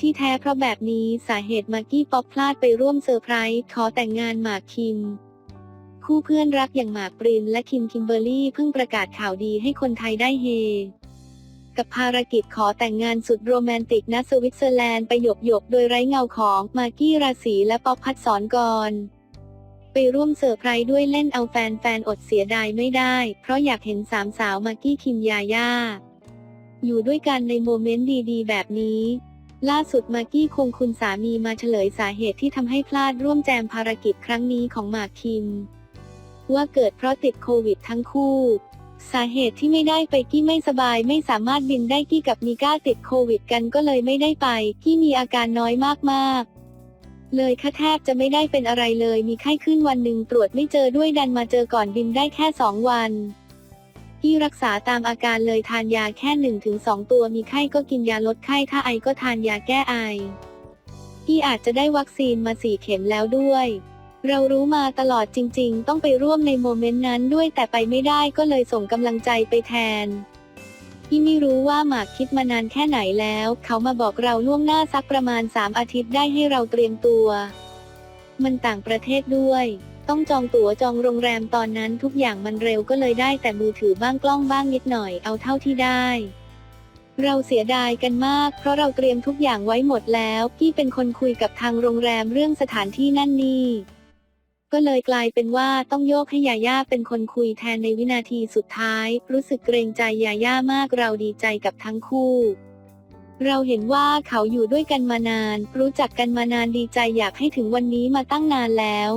ที่แท้เพราะแบบนี้สาเหตุมากกี้ป๊อปพลาดไปร่วมเซอร์ไพรส์ขอแต่งงานหมากคิม คู่เพื่อนรักอย่างหมากปรินและคิมคิมเบอร์รี่เพิ่งประกาศข่าวดีให้คนไทยได้เฮ กับภารกิจขอแต่งงานสุดโรแมนติกณสวิตเซอร์แลนด์ไปหยกหยกโดยไร้เงาของมากกี้ราศีและป๊อปพัดสอนกรไปร่วมเซอร์ไพรส์ด้วยเล่นเอาแฟนๆอดเสียดายไม่ได้ เพราะอยากเห็นสามสาวมากกี้คิมยาย่า อยู่ด้วยกันในโมเมนต์ดีๆ แบบนี้ ล่าสุดมากกี้คงคุณสามีมาเฉลยสาเหตุที่ทำให้พลาดร่วมแจมภารกิจครั้งนี้ของหมากคิม ว่าเกิดเพราะติดโควิดทั้งคู่ สาเหตุที่ไม่ได้ไปกี้ไม่สบายไม่สามารถบินได้กี้กับมีก้าติดโควิดกันก็เลยไม่ได้ไปกี้มีอาการน้อยมากๆ เลยค่ะแทบจะไม่ได้เป็นอะไรเลยมีไข้ขึ้นวันหนึ่งตรวจไม่เจอด้วยดันมาเจอก่อนบินได้แค่สองวัน ที่รักษาตามอาการเลยทานยาแค่1นถึงสตัวมีไข้ก็กินยาลดไข้ถ้าไอก็ทานยาแก้ไอ ที่อาจจะได้วัคซีนมาสี่เข็มแล้วด้วย เรารู้มาตลอดจริง ๆ ต้องไปร่วมในโมเมนต์นั้นด้วยแต่ไปไม่ได้ก็เลยส่งกำลังใจไปแทนที่ไม่รู้ว่าหมากคิดมานานแค่ไหนแล้ว เขามาบอกเราล่วงหน้าสักประมาณ 3 อาทิตย์ได้ให้เราเตรียมตัว มันต่างประเทศด้วย ต้องจองตั๋วจองโรงแรมตอนนั้นทุกอย่างมันเร็วก็เลยได้แต่มือถือบ้างกล้องบ้างนิดหน่อยเอาเท่าที่ได้ เราเสียดายกันมาก เพราะเราเตรียมทุกอย่างไว้หมดแล้ว พี่เป็นคนคุยกับทางโรงแรมเรื่องสถานที่นั่นนี่ก็เลยกลายเป็นว่าต้องโยกให้ยาย่าเป็นคนคุยแทนในวินาทีสุดท้าย รู้สึกเกรงใจยาย่ามากเราดีใจกับทั้งคู่ เราเห็นว่าเขาอยู่ด้วยกันมานาน รู้จักกันมานานดีใจอยากให้ถึงวันนี้มาตั้งนานแล้ว